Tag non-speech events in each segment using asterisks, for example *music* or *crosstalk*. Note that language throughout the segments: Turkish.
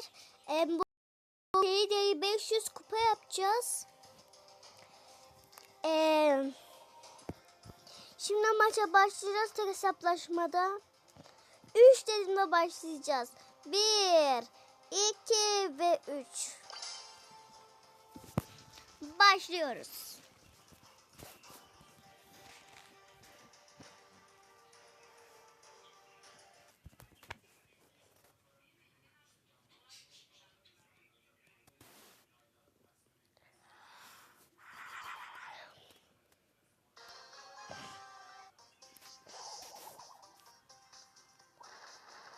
arkadaşlar e, bu de 500 kupa yapacağız. E, şimdi maça başlayacağız tek hesaplaşmada. 3 dediğimde başlayacağız. 1, 2 ve 3. Başlıyoruz.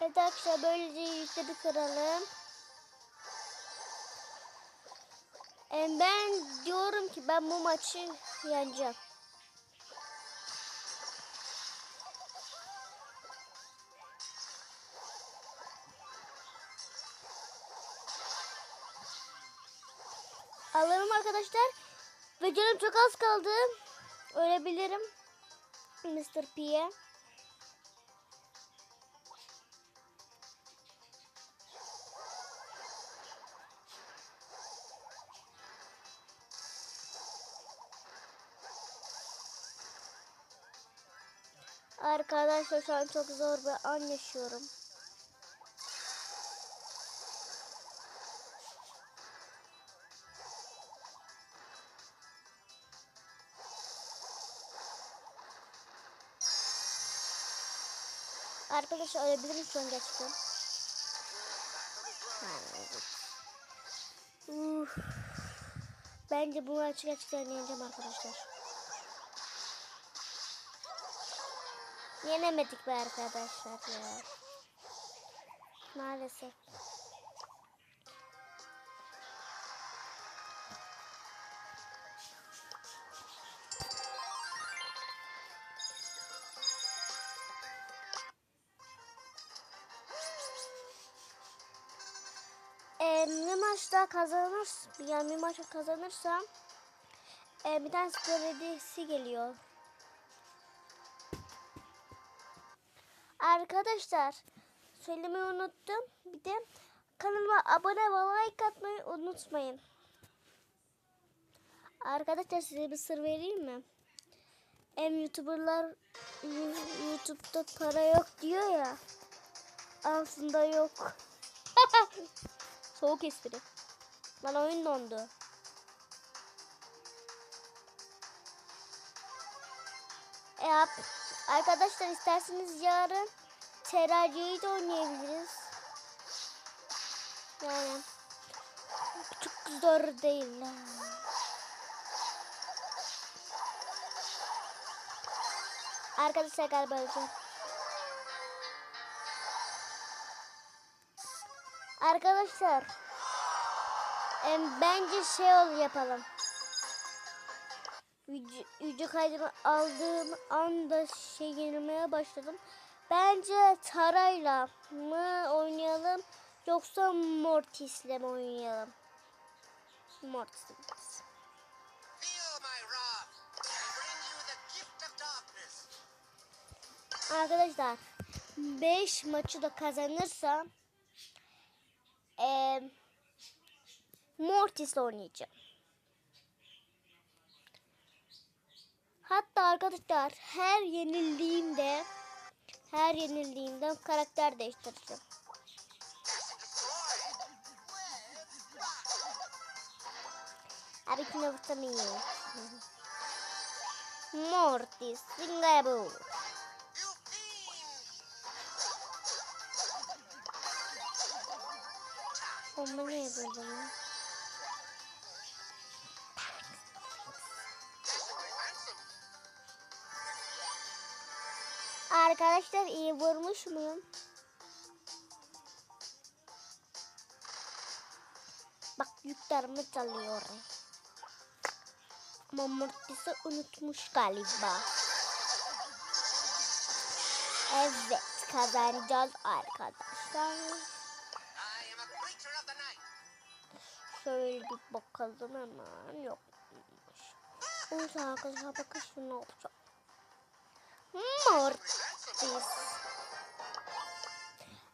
Evet arkadaşlar böylece yükleri kıralım. E, Ben diyorum ki ben bu maçı yeneceğim. Alırım arkadaşlar. Ve canım çok az kaldı. Ölebilirim. Mr. P'ye. Arkadaşlar şu an çok zor bir an yaşıyorum. Arkadaşlar ölebilirim şu an gerçekten. Bence bu maçı gerçekten yeneceğim arkadaşlar. Yenemedik be arkadaşlar ya. Maalesef. Ee, bir maçta kazanır, yani bir maçta kazanırsam e, bir tane hediyesi geliyor. Arkadaşlar söylemeyi unuttum. Bir de kanalıma abone ve like atmayı unutmayın. Arkadaşlar size bir sır vereyim mi? Hem youtuberlar YouTube'da para yok diyor ya. Aslında yok. *laughs* Soğuk espri. Lan oyun dondu. E, yap. Arkadaşlar isterseniz yarın teraziyi de oynayabiliriz. Yani çok zor değil. Arkadaşlar galiba öleceğim. Arkadaşlar bence şey ol yapalım. Video kaydını aldığım anda şey yenilmeye başladım. Bence Tara'yla mı oynayalım yoksa Mortis'le mi oynayalım? Mortis'le. Arkadaşlar 5 maçı da kazanırsam eee Mortis'le oynayacağım. Hatta arkadaşlar her yenildiğimde her yenildiğimde karakter değiştireceğim. Harikine vitamin. Mortis, Singapore. You fiend! Bomba ne yapıyordum Arkadaşlar iyi vurmuş muyum? Bak yüklerimi çalıyor. Ama Mortis'i unutmuş galiba. Evet kazanacağız arkadaşlar. Şöyle bir bakalım hemen yokmuş. Neyse arkadaşlar bakın şunu olacak. Mortis. Evet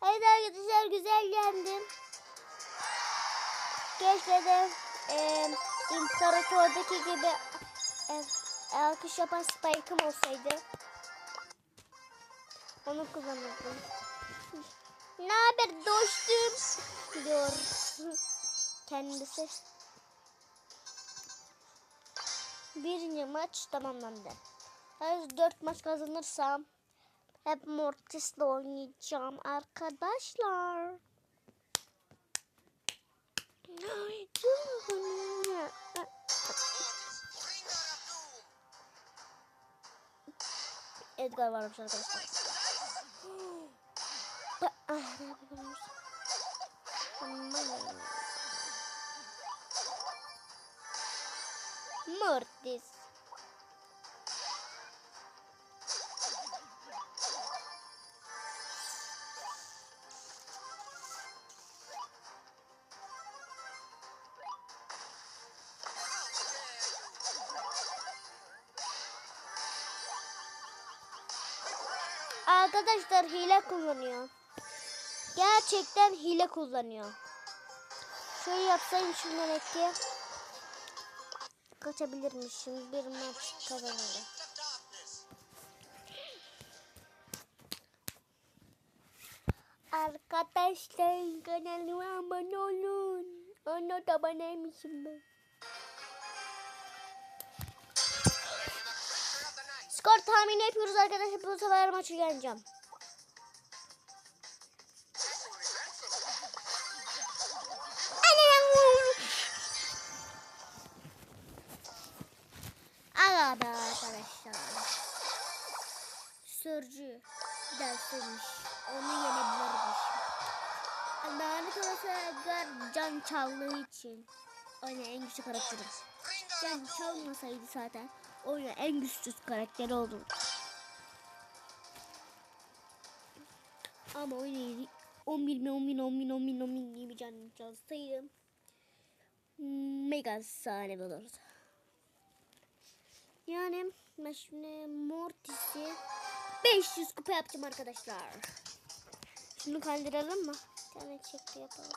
arkadaşlar güzel yendim. Keşke de e, İmparator'daki gibi e, alkış yapan Spike'ım olsaydı. Onu kullanırdım. Ne haber dostum? Diyor kendisi. Birinci maç tamamlandı. Eğer dört maç kazanırsam hep Mortis'le oynayacağım arkadaşlar. Edgar varmış arkadaşlar. Mortis. Arkadaşlar hile kullanıyor. Gerçekten hile kullanıyor. Şöyle yapsaydım şundan eki. Kaçabilirmişim. Bir maç kazanırım. Arkadaşlar kanalıma abone olun. Ona da aboneymişim ben. Tahmini yapıyoruz arkadaşlar. Bu sefer maçı yeneceğim. Aga arkadaşlar. Sörcü dersiymiş. Onu yenebilirmiş. Lanet olası Edgar can çaldığı için. Oyunun en güçlü karakteri. Bringer Can çalmasaydı zaten oyunun en güçsüz karakteri olurdu. Ama oyunu 10 bin 10 bin 10 bin 10 bin 10 bin gibi can çalsaydım mega sahne olurdu. Yani ben şimdi Mortis'i 500 kupa yaptım arkadaşlar. Şunu kaldıralım mı? Bir tane çekti yapalım.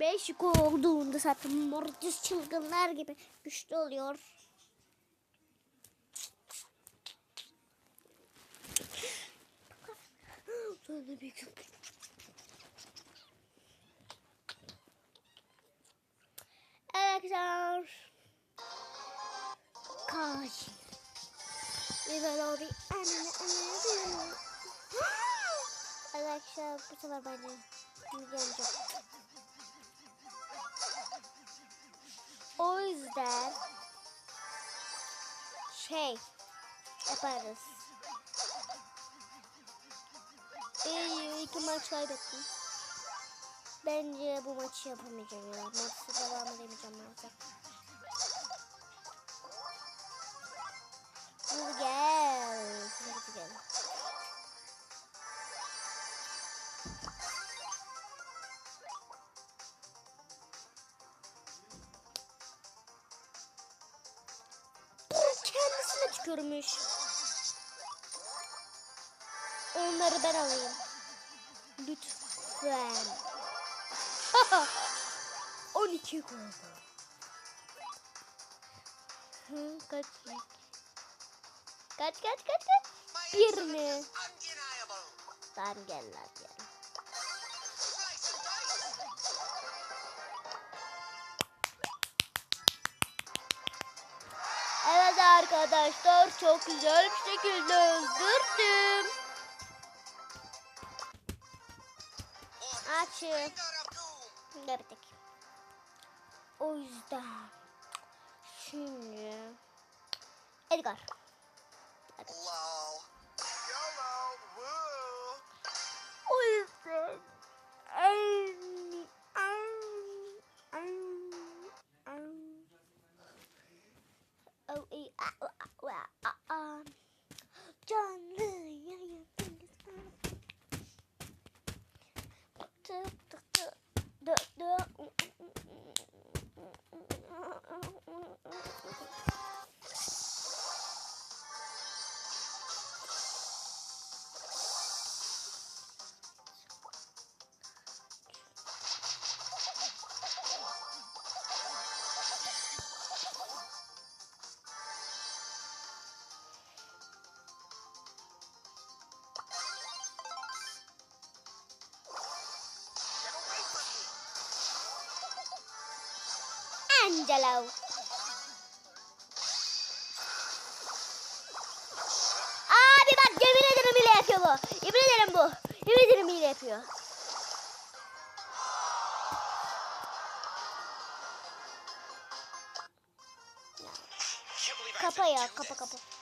5 gol olduğunda zaten Mortis çılgınlar gibi güçlü oluyor. Sonra bir gün. Arkadaşlar. Kaç. Anne. *gasps* Arkadaşlar bu sefer bence yeneceğim. O yüzden şey yaparız. İyi iki maç kaybettim. Bence bu maçı yapamayacağım ya. Maçı devam edemeyeceğim maalesef. Hadi Tükürmüş. Onları ben alayım. Lütfen. *laughs* 12 gol. Hı, kaç? Kaç kaç kaç kaç? Bir mi? Tamam gel lan gel. Arkadaşlar çok güzel bir şekilde öldürdüm. Açın. Ne bittik. O yüzden şimdi Edgar. Woo. O yüzden Angelo. Abi bak yemin ederim hile yapıyor bu. Yemin ederim bu. Yemin ederim hile yapıyor. Kapa ya kapa kapa.